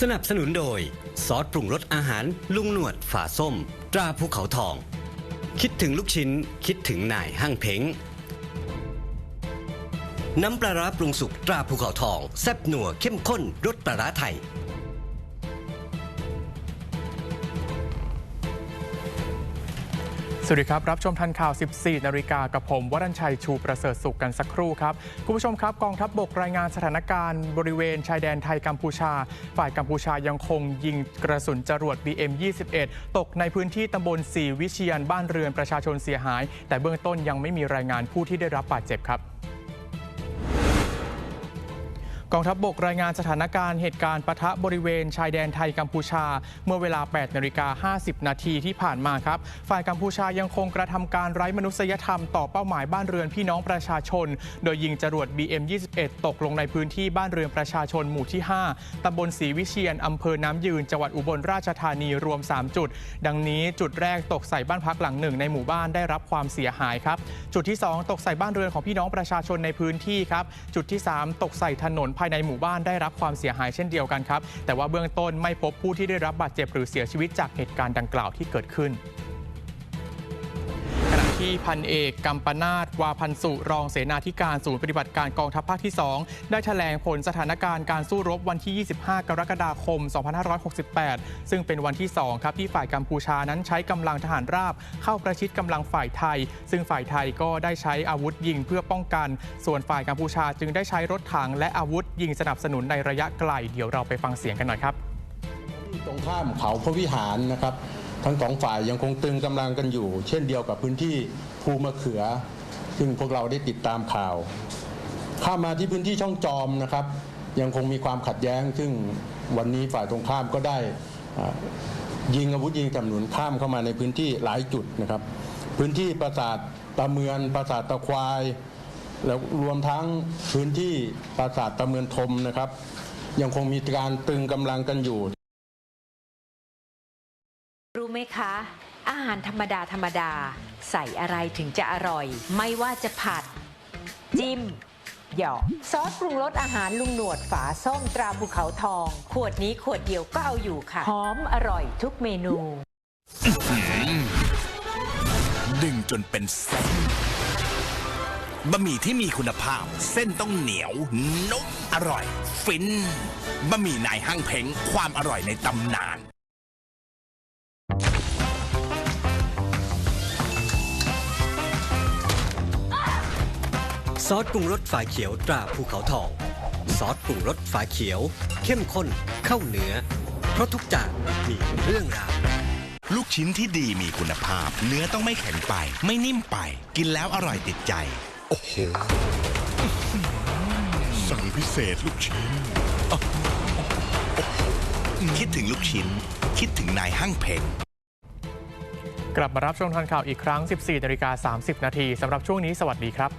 สนับสนุนโดย ซอสปรุงรสอาหารลุงหนวดฝาส้ม ตราภูเขาทอง คิดถึงลูกชิ้น คิดถึงนายห้างเพ้งน้ำปลาร้าปรุงสุกตราภูเขาทอง แซ่บหนัวเข้มข้นรสปลาร้าไทย สวัสดีครับ รับชมทันข่าว 14 นาฬิกากับผม วรัญชัยชูประเสริฐสุขกันสักครู่ครับ คุณผู้ชมครับ กองทัพบบกรายงานสถานการณ์บริเวณชายแดนไทยกัมพูชา ฝ่ายกัมพูชายังคงยิงกระสุนจรวด BM21 ตกในพื้นที่ตำบลสีวิเชียนบ้านเรือนประชาชนเสียหาย แต่เบื้องต้นยังไม่มีรายงานผู้ที่ได้รับบาดเจ็บครับ กองทัพบบกรายงานสถานการณ์เหตุการณ์ปะทะบริเวณชายแดนไทยกัมพูชา เมื่อเวลา 8นาฬิกา50 นาทีที่ผ่านมาครับ ฝ่ายกัมพูชายังคงกระทำการไร้มนุษยธรรมต่อเป้าหมายบ้านเรือนพี่น้องประชาชน โดยยิงจรวด BM21 ตกลงในพื้นที่บ้านเรือนประชาชนหมู่ที่ 5ตำบลศรีวิเชียนอำเภอน้ำยืนจังหวัดอุบลราชธานีรวม 3 จุด ดังนี้จุดแรกตกใส่บ้านพักหลังหนึ่งในหมู่บ้านได้รับความเสียหายครับ จุดที่ 2 ตกใส่บ้านเรือนของพี่น้องประชาชนในพื้นที่ครับ จุดที่ 3 ตกใส่ถนนภายในหมู่บ้านได้รับความเสียหายเช่นเดียวกันครับ แต่ว่าเบื้องต้นไม่พบผู้ที่ได้รับบาดเจ็บหรือเสียชีวิตจากเหตุการณ์ดังกล่าวที่เกิดขึ้น ที่พันเอกกัมปนาตวาพันสุรองเสนาธิการศูนย์ปฏิบัติการกองทัพภาคที่ 2 ได้แถลงผลสถานการณ์การสู้รบวันที่ 25 กรกฎาคม 2568 ซึ่งเป็นวันที่ 2 ครับที่ฝ่ายกัมพูชานั้นใช้กำลังทหารราบ เข้าประชิดกำลังฝ่ายไทย ซึ่งฝ่ายไทยก็ได้ใช้อาวุธยิงเพื่อป้องกัน ส่วนฝ่ายกัมพูชาจึงได้ใช้รถถังและอาวุธยิงสนับสนุนในระยะไกล เดี๋ยวเราไปฟังเสียงกันหน่อยครับตรงข้ามเขาพระวิหารนะครับ ทั้งสองฝ่ายยังคงตึงกำลังกันอยู่ เช่นเดียวกับพื้นที่ภูมะเขือ ซึ่งพวกเราได้ติดตามข่าว ข้ามาที่พื้นที่ช่องจอมนะครับ ยังคงมีความขัดแย้ง ซึ่งวันนี้ฝ่ายตรงข้ามก็ได้ยิงอาวุธยิงสนับสนุนข้ามเข้ามาในพื้นที่หลายจุดนะครับ พื้นที่ปราสาทตะเมือนปราสาทตะควาย แล้วรวมทั้งพื้นที่ปราสาทตะเมือนทมนะครับ ยังคงมีการตึงกำลังกันอยู่ ไหมคะ อาหารธรรมดาธรรมดา ใส่อะไรถึงจะอร่อย ไม่ว่าจะผัด จิ้ม หยอกซอสปรุงรสอาหารลุงหนวดฝาส้มตราภูเขาทอง ขวดนี้ขวดเดียวก็เอาอยู่ค่ะ หอมอร่อยทุกเมนู ดึงจนเป็นเส้นบะหมี่ที่มีคุณภาพ เส้นต้องเหนียว นุ่มอร่อย ฟินบะหมี่นายห้างเพ้งความอร่อยในตำนาน ซอสปรุงรสฝาเขียวตราภูเขาทอง ซอสปรุงรสฝาเขียว เข้มข้นเข้าเนื้อ เพราะทุกจานมีเรื่องราวลูกชิ้นที่ดีมีคุณภาพ เนื้อต้องไม่แข็งไป ไม่นิ่มไป กินแล้วอร่อยติดใจ โอ้โห สั่งพิเศษลูกชิ้น คิดถึงลูกชิ้น คิดถึงนายห้างเพงกลับมารับชมทันข่าวอีกครั้ง 14นาฬิกา30 นาทีสำหรับช่วงนี้สวัสดีครับ